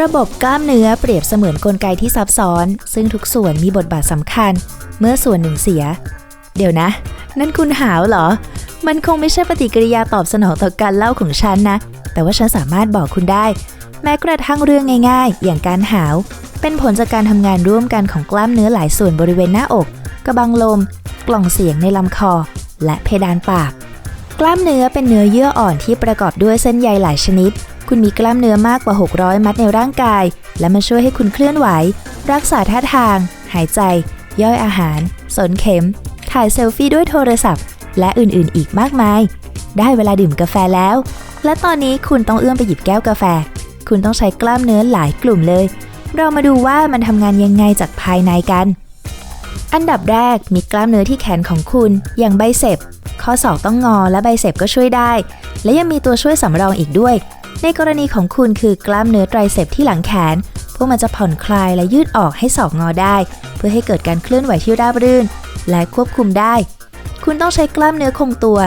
ระบบกล้ามเนื้อเปรียบเสมือนกลไกที่ซับซ้อน ซึ่งทุกส่วนมีบทบาทสำคัญ เมื่อส่วนหนึ่งเสีย เดี๋ยวนะ นั่นคุณหาวเหรอ มันคงไม่ใช่ปฏิกิริยาตอบสนองต่อการเล่าของฉันนะ แต่ว่าฉันสามารถบอกคุณได้ แม้กระทั่งเรื่องง่าย ๆ อย่างการหาว เป็นผลจากการทำงานร่วมกันของกล้ามเนื้อหลายส่วนบริเวณหน้าอก กระบังลม กล่องเสียงในลำคอ และเพดานปาก กล้ามเนื้อเป็นเนื้อเยื่ออ่อนที่ประกอบด้วยเส้นใยหลายชนิด คุณมีกล้ามเนื้อมากกว่า 600 มัดในร่างกาย และมันช่วยให้คุณเคลื่อนไหว รักษาท่าทาง หายใจ ย่อยอาหาร สนเข็ม ถ่ายเซลฟี่ด้วยโทรศัพท์ และอื่นๆ อีกมากมาย ได้เวลาดื่มกาแฟแล้ว และตอนนี้คุณต้องเอื้อมไปหยิบแก้วกาแฟ คุณต้องใช้กล้ามเนื้อหลายกลุ่มเลย เรามาดูว่ามันทำงานยังไงจากภายในกัน อันดับแรกมีกล้ามเนื้อที่แขนของคุณ อย่างไบเซปข้อศอกต้องงอและไบเซปก็ช่วยได้ และยังมีตัวช่วยสำรองอีกด้วย ในกรณีของคุณคือกล้ามเนื้อไตรเซปที่หลังแขน พวกมันจะผ่อนคลายและยืดออกให้ศอกงอได้ เพื่อให้เกิดการเคลื่อนไหวที่ราบรื่น และควบคุมได้ คุณต้องใช้กล้ามเนื้อคงตัว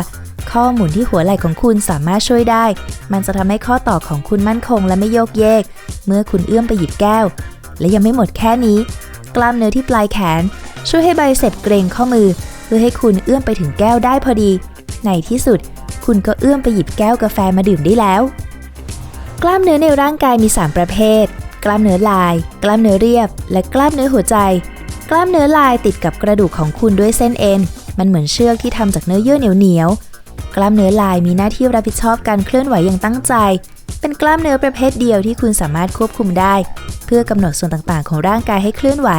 ข้อหมุนที่หัวไหล่ของคุณสามารถช่วยได้ มันจะทำให้ข้อต่อของคุณมั่นคงและไม่โยกเยก เมื่อคุณเอื้อมไปหยิบแก้ว และยังไม่หมดแค่นี้ กล้ามเนื้อที่ปลายแขน ช่วยให้ไบเซปเกรงข้อมือ เพื่อให้คุณเอื้อมไปถึงแก้วได้พอดี ในที่สุด คุณก็เอื้อมไปหยิบแก้วกาแฟมาดื่มได้แล้ว กล้ามเนื้อในร่างกายมี 3 ประเภท กล้ามเนื้อลาย กล้ามเนื้อเรียบ และกล้ามเนื้อหัวใจ กล้ามเนื้อลายติดกับกระดูกของคุณด้วยเส้นเอ็น มันเหมือนเชือกที่ทำจากเนื้อเยื่อเหนียวๆ กล้ามเนื้อลายมีหน้าที่รับผิดชอบการเคลื่อนไหวอย่างตั้งใจ เป็นกล้ามเนื้อประเภทเดียวที่คุณสามารถควบคุมได้ เพื่อกำหนดส่วนต่างๆ ของร่างกายให้เคลื่อนไหว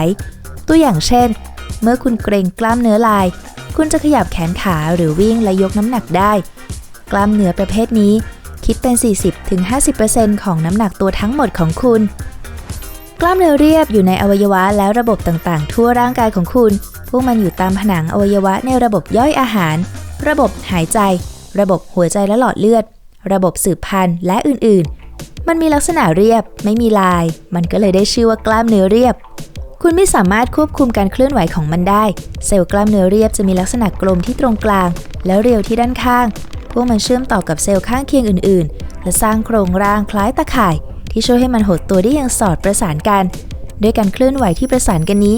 ตัวอย่างเช่น เมื่อคุณเกรงกล้ามเนื้อลาย คุณจะขยับแขนขาหรือวิ่งและยกน้ำหนักได้ กล้ามเนื้อประเภทนี้ คิดเป็น 40-50%ของน้ำหนักตัวทั้งหมดของคุณ กล้ามเนื้อเรียบอยู่ในอวัยวะและระบบต่างๆ ทั่วร่างกายของคุณ พวกมันอยู่ตามผนังอวัยวะในระบบย่อยอาหาร ระบบหายใจ ระบบหัวใจและหลอดเลือด ระบบสืบพันธุ์และอื่นๆ มันมีลักษณะเรียบ ไม่มีลาย มันก็เลยได้ชื่อว่ากล้ามเนื้อเรียบคุณไม่สามารถควบคุมการเคลื่อนไหวของมันได้ เซลล์กล้ามเนื้อเรียบจะมีลักษณะกลมที่ตรงกลาง แล้วเรียวที่ด้านข้าง วกมันเชื่อมต่อกับเซลล์ข้างเคียงอื่น ๆ และสร้างโครงร่างคล้ายตะข่าย ที่ช่วยให้มันหดตัวได้อย่างสอดประสานกัน ด้วยการเคลื่อนไหวที่ประสานกันนี้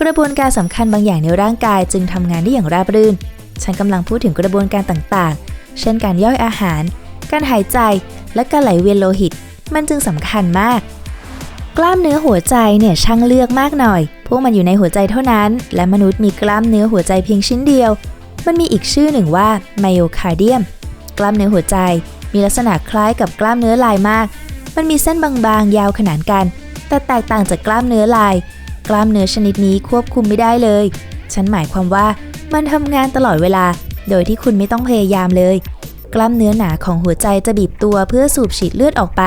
กระบวนการสำคัญบางอย่างในร่างกายจึงทำงานได้อย่างราบรื่น ฉันกำลังพูดถึงกระบวนการต่าง ๆ เช่นการย่อยอาหาร การหายใจ และการไหลเวียนโลหิต มันจึงสำคัญมาก กล้ามเนื้อหัวใจเนี่ยช่างเลือกมากหน่อย พวกมันอยู่ในหัวใจเท่านั้น และมนุษย์มีกล้ามเนื้อหัวใจเพียงชิ้นเดียว มันมีอีกชื่อหนึ่งว่าไมโอคาร์เดียม กล้ามเนื้อหัวใจ มีลักษณะคล้ายกับกล้ามเนื้อลายมาก มันมีเส้นบางๆ ยาวขนานกัน แต่แตกต่างจากกล้ามเนื้อลาย กล้ามเนื้อชนิดนี้ควบคุมไม่ได้เลย ฉันหมายความว่ามันทำงานตลอดเวลา โดยที่คุณไม่ต้องพยายามเลย กล้ามเนื้อหนาของหัวใจจะบีบตัวเพื่อสูบฉีดเลือดออกไป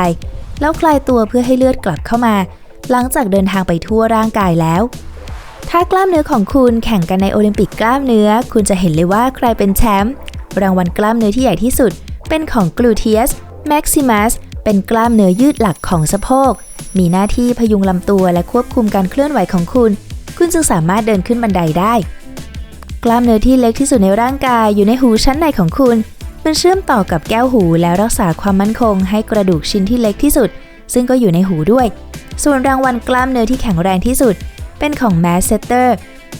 แล้วคลายตัวเพื่อให้เลือดกลับเข้ามา หลังจากเดินทางไปทั่วร่างกายแล้วถ้ากล้ามเนื้อของคุณแข่งกันในโอลิมปิกกล้ามเนื้อ คุณจะเห็นเลยว่าใครเป็นแชมป์ รางวัลกล้ามเนื้อที่ใหญ่ที่สุด เป็นของ gluteus maximus เป็นกล้ามเนื้อยืดหลักของสะโพก มีหน้าที่พยุงลำตัวและควบคุมการเคลื่อนไหวของคุณ คุณจึงสามารถเดินขึ้นบันไดได้ กล้ามเนื้อที่เล็กที่สุดในร่างกายอยู่ในหูชั้นในของคุณ มันเชื่อมต่อกับแก้วหูแล้วรักษาความมั่นคง ให้กระดูกชิ้นที่เล็กที่สุด ซึ่งก็อยู่ในหูด้วย ส่วนรางวัลกล้ามเนื้อที่แข็งแรงที่สุด เป็นของ m a s s e t e r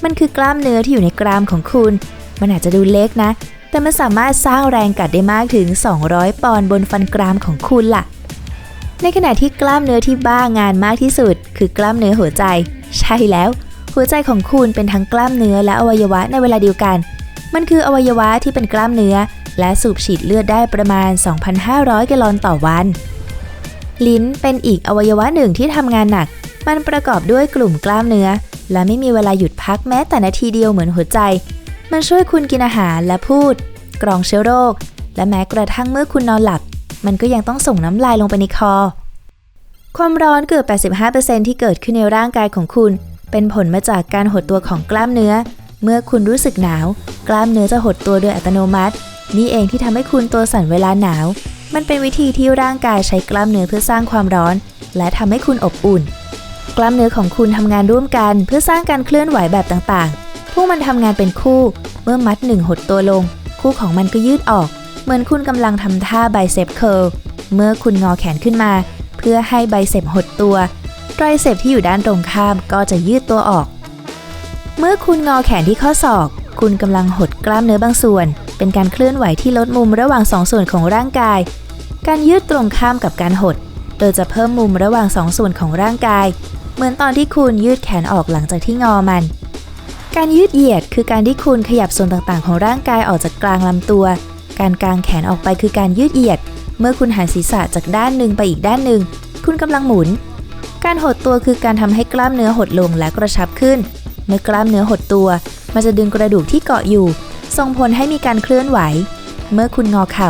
มันคือกล้ามเนื้อที่อยู่ในกรามของคุณ มันอาจจะดูเล็กนะ แต่มันสามารถสร้างแรงกัดได้มากถึง 200 ปอนด์บนฟันกรามของคุณล่ะ ในขณะที่กล้ามเนื้อที่บ้างานมากที่สุด คือกล้ามเนื้อหัวใจ ใช่แล้ว หัวใจของคุณเป็นทั้งกล้ามเนื้อและอวัยวะในเวลาเดียวกัน มันคืออวัยวะที่เป็นกล้ามเนื้อ และสูบฉีดเลือดได้ประมาณ 2,500 แกลลอนต่อวัน ลิ้นเป็นอีกอวัยวะหนึ่งที่ทำงานหนัก มันประกอบด้วยกลุ่มกล้ามเนื้อ และไม่มีเวลาหยุดพักแม้แต่นาทีเดียวเหมือนหัวใจ มันช่วยคุณกินอาหารและพูด กรองเชื้อโรค และแม้กระทั่งเมื่อคุณนอนหลับ มันก็ยังต้องส่งน้ำลายลงไปในคอ ความร้อนเกือบ 85%ที่เกิดขึ้นในร่างกายของคุณ เป็นผลมาจากการหดตัวของกล้ามเนื้อ เมื่อคุณรู้สึกหนาว กล้ามเนื้อจะหดตัวโดยอัตโนมัติ นี่เองที่ทำให้คุณตัวสั่นเวลาหนาว มันเป็นวิธีที่ร่างกายใช้กล้ามเนื้อเพื่อสร้างความร้อน และทำให้คุณอบอุ่น กล้ามเนื้อของคุณทำงานร่วมกันเพื่อสร้างการเคลื่อนไหวแบบต่างๆ พวกมันทำงานเป็นคู่ เมื่อมัดหนึ่งหดตัวลง คู่ของมันก็ยืดออก เหมือนคุณกำลังทำท่าไบเซปเคิลเมื่อคุณงอแขนขึ้นมา เพื่อให้ไบเซปหดตัวไตรเซปที่อยู่ด้านตรงข้ามก็จะยืดตัวออก เมื่อคุณงอแขนที่ข้อศอก คุณกำลังหดกล้ามเนื้อบางส่วน เป็นการเคลื่อนไหวที่ลดมุมระหว่างสองส่วนของร่างกาย การยืดตรงข้ามกับการหด โดยจะเพิ่มมุมระหว่างสองส่วนของร่างกาย เหมือนตอนที่คุณยืดแขนออกหลังจากที่งอมัน การยืดเหยียดคือการที่คุณขยับส่วนต่างๆ ของร่างกายออกจากกลางลำตัว การกางแขนออกไปคือการยืดเหยียด เมื่อคุณหันศีรษะจากด้านหนึ่งไปอีกด้านหนึ่ง คุณกำลังหมุน การหดตัวคือการทำให้กล้ามเนื้อหดลงและกระชับขึ้น เมื่อกล้ามเนื้อหดตัว มันจะดึงกระดูกที่เกาะอยู่ ส่งผลให้มีการเคลื่อนไหว เมื่อคุณงอเข่า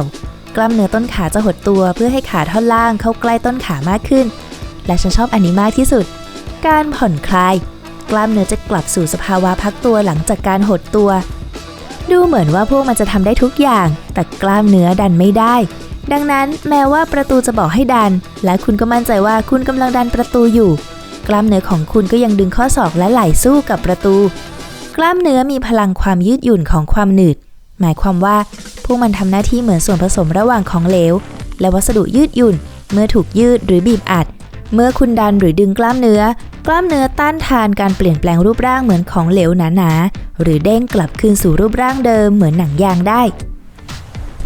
กล้ามเนื้อต้นขาจะหดตัวเพื่อให้ขาท่อนล่างเข้าใกล้ต้นขามากขึ้น และฉันชอบอันนี้มากที่สุด การผ่อนคลาย กล้ามเนื้อจะกลับสู่สภาวะพักตัวหลังจากการหดตัว ดูเหมือนว่าพวกมันจะทำได้ทุกอย่าง แต่กล้ามเนื้อดันไม่ได้ ดังนั้นแม้ว่าประตูจะบอกให้ดัน และคุณก็มั่นใจว่าคุณกำลังดันประตูอยู่ กล้ามเนื้อของคุณก็ยังดึงข้อศอกและไหล่สู้กับประตู กล้ามเนื้อมีพลังความยืดหยุ่นของความหนืด หมายความว่าพวกมันทำหน้าที่เหมือนส่วนผสมระหว่างของเหลว และวัสดุยืดหยุ่นเมื่อถูกยืดหรือบีบอัด เมื่อคุณดันหรือดึงกล้ามเนื้อ กล้ามเนื้อต้านทานการเปลี่ยนแปลงรูปร่างเหมือนของเหลวหนาๆ หรือเด้งกลับคืนสู่รูปร่างเดิมเหมือนหนังยางได้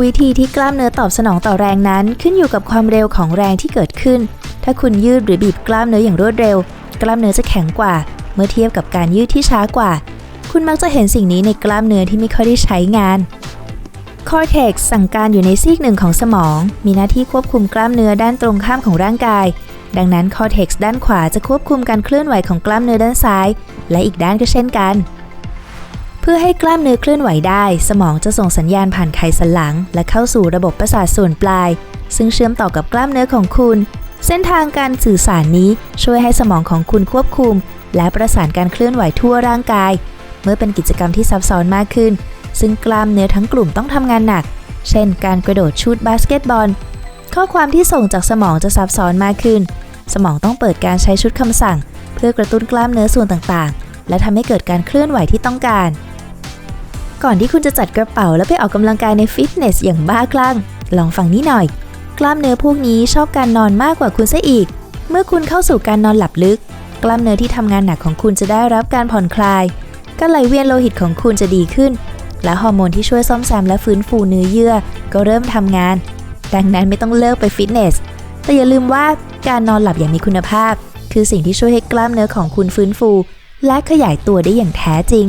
วิธีที่กล้ามเนื้อตอบสนองต่อแรงนั้นขึ้นอยู่กับความเร็วของแรงที่เกิดขึ้น ถ้าคุณยืดหรือบีบกล้ามเนื้ออย่างรวดเร็ว กล้ามเนื้อจะแข็งกว่า เมื่อเทียบกับการยืดที่ช้ากว่า คุณมักจะเห็นสิ่งนี้ในกล้ามเนื้อที่ไม่ค่อยได้ใช้งาน Cortex สั่งการอยู่ในซีกหนึ่งของสมอง มีหน้าที่ควบคุมกล้ามเนื้อด้านตรงข้ามของร่างกาย ดังนั้น Cortex ด้านขวาจะควบคุมการเคลื่อนไหวของกล้ามเนื้อด้านซ้าย และอีกด้านก็เช่นกัน เพื่อให้กล้ามเนื้อเคลื่อนไหวได้ สมองจะส่งสัญญาณผ่านไขสันหลัง และเข้าสู่ระบบประสาทส่วนปลาย ซึ่งเชื่อมต่อกับกล้ามเนื้อของคุณ เส้นทางการสื่อสารนี้ช่วยให้สมองของคุณควบคุม และประสานการเคลื่อนไหวทั่วร่างกาย เมื่อเป็นกิจกรรมที่ซับซ้อนมากขึ้น ซึ่งกล้ามเนื้อทั้งกลุ่มต้องทำงานหนัก เช่น การกระโดดชูดบาสเกตบอลข้อความที่ส่งจากสมองจะซับซ้อนมากขึ้น สมองต้องเปิดการใช้ชุดคำสั่ง เพื่อกระตุ้นกล้ามเนื้อส่วนต่างๆ และทำให้เกิดการเคลื่อนไหวที่ต้องการ ก่อนที่คุณจะจัดกระเป๋าและไปออกกำลังกายในฟิตเนสอย่างบ้าคลั่ง ลองฟังนี้หน่อย กล้ามเนื้อพวกนี้ชอบการนอนมากกว่าคุณซะอีก เมื่อคุณเข้าสู่การนอนหลับลึก กล้ามเนื้อที่ทำงานหนักของคุณจะได้รับการผ่อนคลายการไหลเวียนโลหิตของคุณจะดีขึ้น และฮอร์โมนที่ช่วยซ่อมแซมและฟื้นฟูเนื้อเยื่อ ก็เริ่มทำงาน ดังนั้นไม่ต้องเลิกไปฟิตเนส แต่อย่าลืมว่า การนอนหลับอย่างมีคุณภาพ คือสิ่งที่ช่วยให้กล้ามเนื้อของคุณฟื้นฟู และขยายตัวได้อย่างแท้จริง